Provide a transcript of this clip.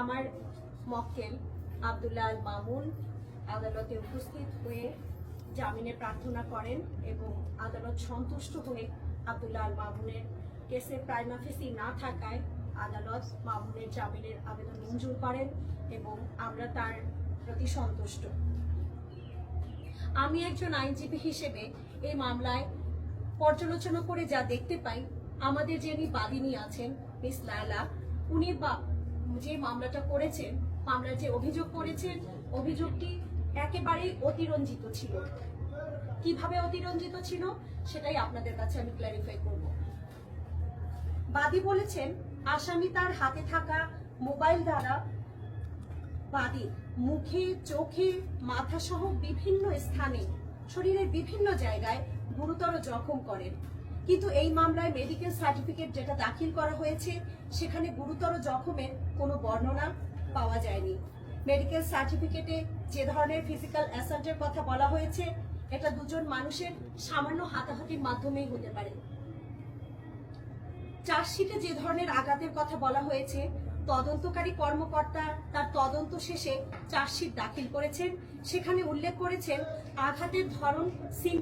আমার মক্কেল আবদুল্লাহ আল মামুন আদালতে উপস্থিত হয়ে জামিনে প্রার্থনা করেন এবং আদালত সন্তুষ্ট হয়ে আবদুল্লাহ মামুনের কেসে প্রাইমাফেসি না থাকায় আদালত মামুনের জামিনের আবেদন মঞ্জুর করেন এবং আমরা তার প্রতি সন্তুষ্ট। আমি একজন আইনজীবী হিসেবে এই মামলায় পর্যালোচনা করে যা দেখতে পাই, আমাদের যিনি বাদিনী আছেন, মিস লায়লা, উনি যে মামলাটা করেছেন, মামলার যে অভিযোগ করেছেন, অভিযোগটি একেবারেই অতিরঞ্জিত ছিল। কীভাবে অতিরঞ্জিত ছিল সেটাই আপনাদের কাছে আমি ক্ল্যারিফাই করব। বাদী বলেছেন, আসামি তার হাতে থাকা মোবাইল দ্বারা বাদী মুখে, চোখে মাথা সহ বিভিন্ন স্থানে, শরীরের বিভিন্ন জায়গায় গুরুতর জখম করেন। কিন্তু এই মামলায় মেডিকেল সার্টিফিকেট যেটা দাখিল করা হয়েছে, সেখানে গুরুতর জখমের কোনো বর্ণনা পাওয়া যায়নি। মেডিকেল সার্টিফিকেটে যে ধরনের ফিজিক্যাল অ্যাসাল্টের কথা বলা হয়েছে, এটা দুজন মানুষের সামান্য হাতাহাতির মাধ্যমেই হতে পারে। চার্জশিটে যে ধরনের আঘাতের কথা বলা হয়েছে, তদন্তকারী কর্মকর্তা তার তদন্ত শেষে চার্জশিট দাখিল করেছেন। সেখানে উল্লেখ করেছেন, আঘাতের ধরন সিম